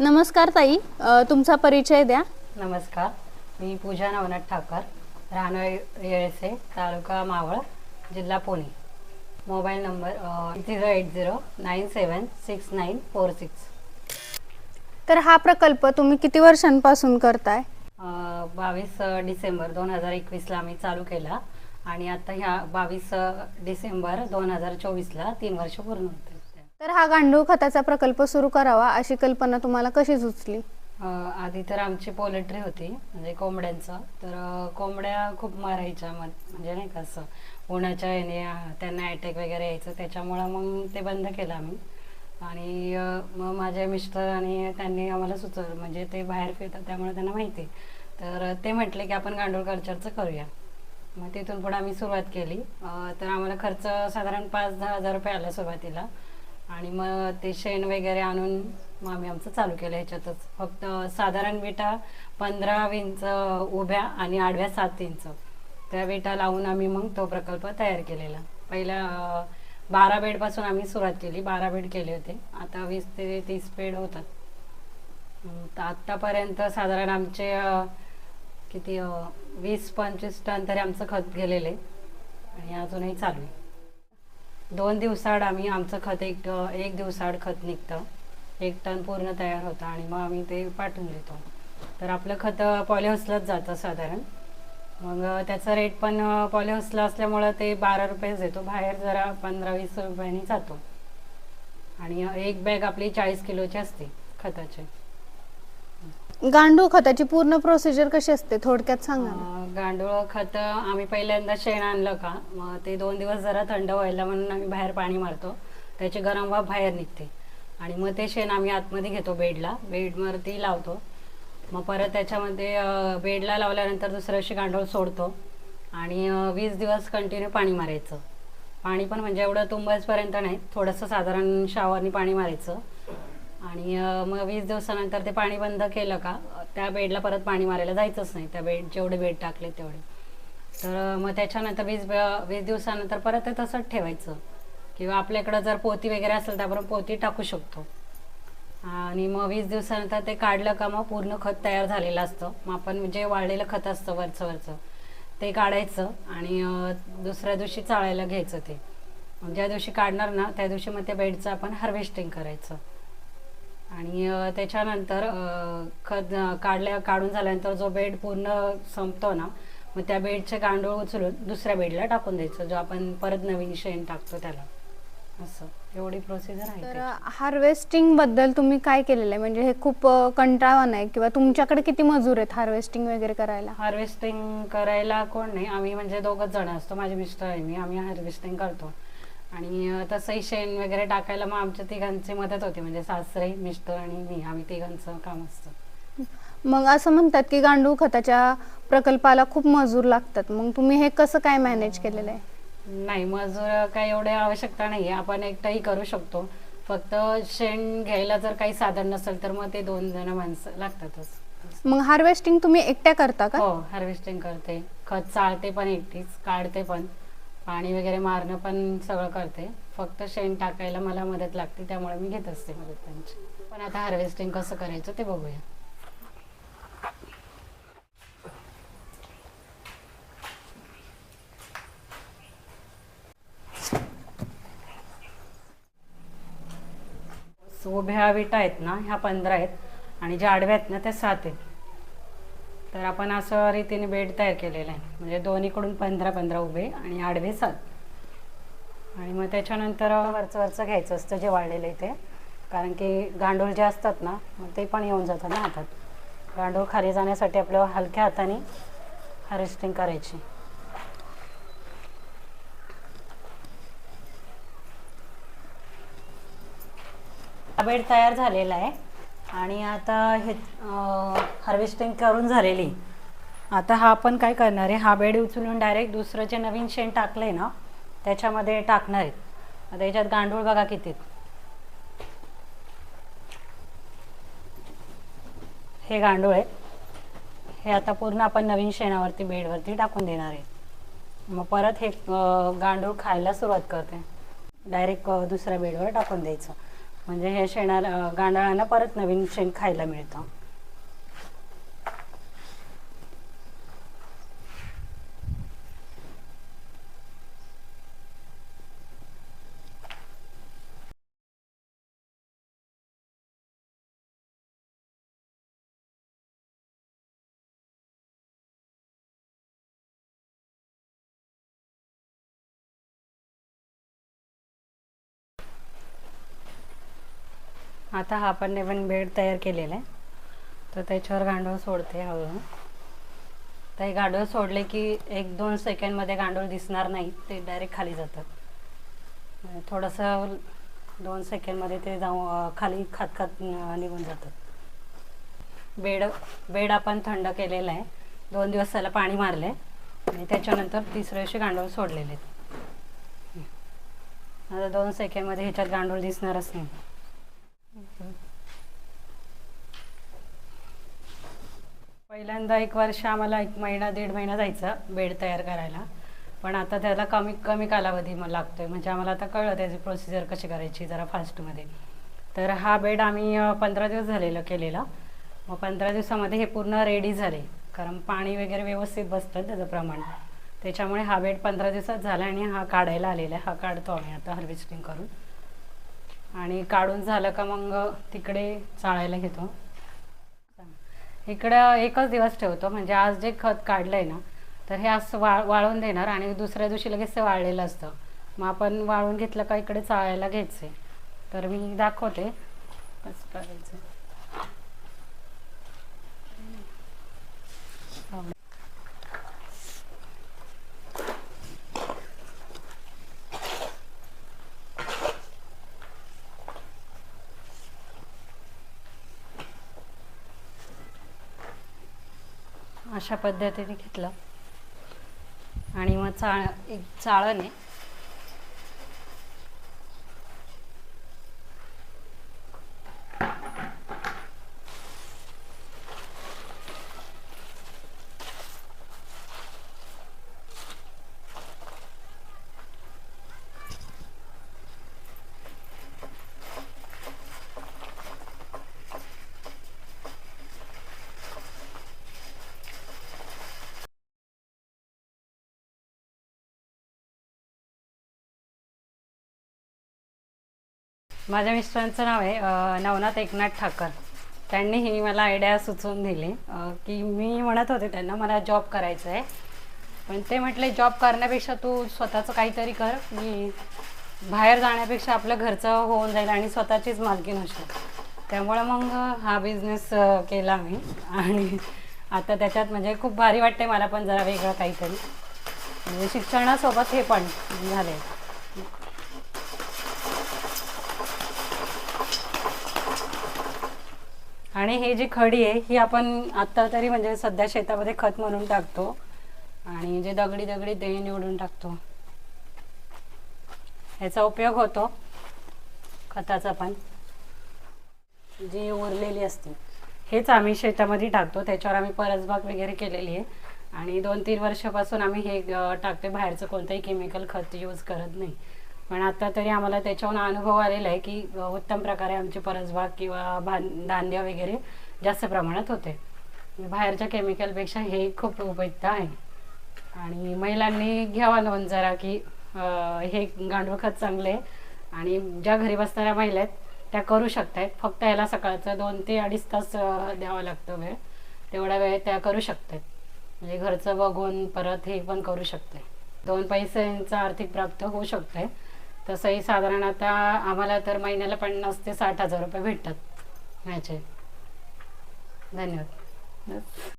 नमस्कार ताई. तुमचा परिचय द्या. नमस्कार. मी पूजा नवनाथ ठाकर राहणार येळसे तालुका मावळ जिल्हा Pune. Mobile number zero eight zero nine seven six nine four six तर हा प्रकल्प तुम्ही किती वर्षांपासून करताय? बावीस डिसेंबर दोन हजार एकवीसला आम्ही चालू केला. आणि आता ह्या बावीस डिसेंबर दोन हजार चोवीसला तीन वर्ष पूर्ण होते. तर हा गांडूळ खताचा प्रकल्प सुरू करावा अशी कल्पना तुम्हाला कशी सुचली? आधी तर आमची पोल्ट्री होती म्हणजे कोंबड्यांचं. तर कोंबड्या खूप मारायच्या मग म्हणजे नाही का असं. उन्हाच्या याने त्यांना अटॅक वगैरे यायचं. त्याच्यामुळं मग ते बंद केलं आम्ही. आणि मग माझ्या मिस्टर आणि त्यांनी आम्हाला सुचवलं. म्हणजे ते बाहेर फिरतात त्यामुळे त्यांना माहिती. तर ते म्हटले की आपण गांडूळ कल्चरचं करूया. मग तिथून पुढे आम्ही सुरुवात केली. तर आम्हाला खर्च साधारण पाच दहा हजार रुपये आला सुरुवातीला. आणि मग ते शेण वगैरे आणून मग आम्ही आमचं चालू केलं ह्याच्यातच. फक्त साधारण विटा पंधरा इंच उभ्या आणि आडव्या सात इंच. त्या विटा लावून आम्ही मग तो प्रकल्प तयार केलेला. पहिल्या बारा बेडपासून आम्ही सुरुवात केली. बारा बेड केले होते. आता वीस ते तीस बेड होतात. तर आत्तापर्यंत साधारण आमचे किती वीस पंचवीस टन तरी आमचं खत गेलेलं आहे. आणि अजूनही चालू आहे. दोन दिवसाआड आम्ही आमचं खत एक एक दिवसाआड खत निघतं. एक टन पूर्ण तयार होतं आणि मग आम्ही ते पाठवून देतो. तर आपलं खत पॉलिहाऊसलाच जातं साधारण. मग त्याचा रेट पण पॉलिहसला असल्यामुळं ते बारा रुपयेच देतो. बाहेर जरा पंधरा वीस रुपयांनी जातो. आणि एक बॅग आपली चाळीस किलोची असते खताची. गांडूळ खताची पूर्ण प्रोसिजर कशी असते? थोडक्यात सांगा ना. अं, गांडूळ खत आम्ही पहिल्यांदा शेण आणलं का मग ते दोन दिवस जरा थंड व्हायला म्हणून आम्ही बाहेर पाणी मारतो. त्याची गरम वाफ बाहेर निघते. आणि मग ते शेण आम्ही आतमध्ये घेतो बेडला. बेडवरती लावतो. मग परत त्याच्यामध्ये अं, बेडला लावल्यानंतर दुसऱ्या दिवशी गांडूळ सोडतो. आणि अं, वीस दिवस कंटिन्यू पाणी मारायचं. पाणी पण म्हणजे एवढं तुंबसपर्यंत नाही. थोडंसं साधारण शावरनी पाणी मारायचं. आणि मग वीस दिवसानंतर ते पाणी बंद केलं का त्या बेडला परत पाणी मारायला जायचंच नाही. त्या बेड जेवढे बेड टाकले तेवढे. तर मग त्याच्यानंतर वीस वीस दिवसानंतर परत ते तसंच ठेवायचं. किंवा आपल्याकडं जर पोती वगैरे असेल तर आपण पोती टाकू शकतो. आणि मग वीस दिवसानंतर ते काढलं का मग पूर्ण खत तयार झालेलं असतं. मग आपण जे वाळलेलं खत असतं वरचं वरचं ते काढायचं आणि दुसऱ्या दिवशी चाळायला घ्यायचं ते. ज्या दिवशी काढणार ना त्या दिवशी मग त्या बेडचं आपण हार्वेस्टिंग करायचं. आणि त्याच्यानंतर खत काढल्या काढून झाल्यानंतर जो बेड पूर्ण संपतो ना मग त्या बेडचे गांडूळ उचलून दुसऱ्या बेडला टाकून द्यायचं जो आपण परत नवीन शेण टाकतो त्याला. असं. एवढी प्रोसिजर आहे तर. हार्वेस्टिंगबद्दल तुम्ही काय केलेलं आहे? म्हणजे हे खूप अ, कंटाळवाणं आहे किंवा तुमच्याकडे किती मजूर आहेत हार्वेस्टिंग वगैरे करायला? हार्वेस्टिंग करायला कोण नाही. आम्ही म्हणजे दोघंच जण असतो. माझे मिस्टर आहे मी. आम्ही हार्वेस्टिंग करतो. आणि तसंही शेण वगैरे टाकायला मग आमच्या तिघांची मदत होती. म्हणजे सासरे मिस्टर आणि मी. आम्ही तिघांचं काम असतं. मग असं म्हणतात की गांडूळ खताच्या प्रकल्पाला खूप मजूर लागतात. मग तुम्ही हे कसं काय मॅनेज केलेलं आहे? नाही मजूर काही एवढे आवश्यकता नाही आहे. आपण एकटाही करू शकतो. फक्त शेण घ्यायला जर काही साधन नसेल तर मग ते दोन जण माणसं लागतातच. मग हार्वेस्टिंग तुम्ही एकट्या करता का? हो हार्वेस्टिंग करते. खत चाळते पण एकटीच काढते पण. पाणी वगैरे मारणं पण सगळं करते. फक्त शेण टाकायला मला मदत लागते त्यामुळे मी घेत असते मदत त्यांची पण आता हार्वेस्टिंग कसं करायचं ते बघूया. उभ्या विटा आहेत ना ह्या पंधरा आहेत. आणि ज्या आडव्या आहेत ना त्या सात आहेत. तर आपण असं रीतीने बेड तयार केलेलं आहे. म्हणजे दोन्हीकडून पंधरा पंधरा उभे आणि आडवे सात. आणि मग त्याच्यानंतर वरचं वरचं घ्यायचं असतं जे वाळलेलं आहे ते. कारण की गांडूळ जे असतात ना मग ते पण येऊन जातात ना हातात. गांडूळ खाली जाण्यासाठी आपल्या हलक्या हाताने हार्वेस्टिंग करायची. हा बेड तयार झालेला आहे. आणि आता हे हार्वेस्टिंग करून झालेली. आता हा आपण काय करणार आहे? हा बेड उचलून डायरेक्ट दुसरं जे नवीन शेण टाकलं आहे ना त्याच्यामध्ये टाकणार आहेत आता याच्यात गांडूळ बघा किती. आहेत. हे गांडूळ आहे. हे आता पूर्ण आपण नवीन शेणावरती बेडवरती टाकून देणार आहे. मग परत हे गांडूळ खायला सुरुवात करते. डायरेक्ट दुसऱ्या बेडवर टाकून द्यायचं. म्हणजे हे शेणार गांडळांना परत नवीन शेण खायला मिळतं. आता हा पण नवीन बेड तयार केलेला आहे. तर त्याच्यावर गांडूळ सोडते हळूहळू. तर हे गांडूळ सोडले की एक दोन सेकंडमध्ये गांडूळ दिसणार नाही ते डायरेक्ट खाली जातात. थोडंसं दोन सेकंडमध्ये ते जाऊन खाली खातखात निघून जातात. बेड बेड आपण थंड केलेला आहे. दोन दिवस त्याला पाणी मारले आणि त्याच्यानंतर तिसऱ्या दिवशी गांडूळ सोडलेले आहेत. आता दोन सेकंडमध्ये ह्याच्यात गांडूळ दिसणारच नाही. पहिल्यांदा एक वर्ष आम्हाला एक महिना दीड महिना जायचा बेड तयार करायला. पण आता त्याला कमी कमी कालावधी मग लागतोय. म्हणजे आम्हाला आता कळलं त्याची प्रोसिजर कशी करायची जरा फास्टमध्ये. तर हा बेड आम्ही पंधरा दिवस झालेलं केलेला. मग पंधरा दिवसामध्ये हे पूर्ण रेडी झाले. कारण पाणी वगैरे व्यवस्थित बसतं त्याचं प्रमाण. त्याच्यामुळे हा बेड पंधरा दिवसात झाला आणि हा काढायला आलेला आहे. हा काढतो आम्ही आता हार्वेस्टिंग करून. आणि काढून झालं का मग तिकडे चाळायला घेतो. इकडं एकच दिवस ठेवतो म्हणजे आज जे खत काढलंय ना तर हे आज वाळ वाळून देणार आणि दुसऱ्या दिवशी लगेच ते वाळलेलं असतं. मग आपण वाळून घेतलं का इकडे चाळायला घ्यायचे तर मी दाखवते. कसं करायचं अशा पद्धतीने घेतलं. आणि मग चाळ एक चाळण आहे. माझ्या मिस्टरांचं नाव आहे नवनाथ एकनाथ ठाकर. त्यांनी ही मला आयडिया सुचवून दिली की मी म्हणत होते त्यांना मला जॉब करायचा आहे पण ते म्हटले जॉब करण्यापेक्षा तू स्वतःचं काहीतरी कर मी बाहेर जाण्यापेक्षा आपलं घरचं होऊन जाईल आणि स्वतःचीच मालकी नसेल त्यामुळं मग हा बिझनेस केला मी. आणि आता त्याच्यात म्हणजे खूप भारी वाटते मला पण जरा वेगळं काहीतरी. म्हणजे शिक्षणासोबत हे पण झाले आणि ही जी खडी आहे ही आपण आत्ता तरी म्हणजे सध्या शेतामध्ये खत म्हणून टाकतो. आणि जे दगडी दगडी ते निवडून टाकतो. ह्याचा उपयोग होतो खताचा पण. जी उरलेली असते हेच आम्ही शेतामध्ये टाकतो त्याच्यावर आम्ही परसबाग वगैरे केलेली आहे. आणि दोन तीन वर्षापासून आम्ही हे टाकते बाहेरचं कोणतंही केमिकल खत यूज करत नाही. पण आता तरी आम्हाला त्याच्याहून अनुभव आलेला आहे की उत्तम प्रकारे आमची परसबाग किंवा भान धान्य वगैरे जास्त प्रमाणात होते. म्हणजे बाहेरच्या केमिकलपेक्षा हे खूप उपयुक्त आहे. आणि महिलांनी घ्यावा नोंद जरा की हे गांडूळ खत चांगले आहे. आणि ज्या घरी बसणाऱ्या महिला आहेत त्या करू शकतायत. फक्त याला सकाळचं दोन ते अडीच तास द्यावा लागतो वेळ. तेवढा वेळ त्या करू शकतात म्हणजे घरचं बघून परत हे पण करू शकते दोन पैशांचा आर्थिक प्राप्त होऊ शकते तसंही साधारण आता आम्हाला तर महिन्याला पन्नास ते साठ हजार रुपये भेटतात. ह्याचे धन्यवाद.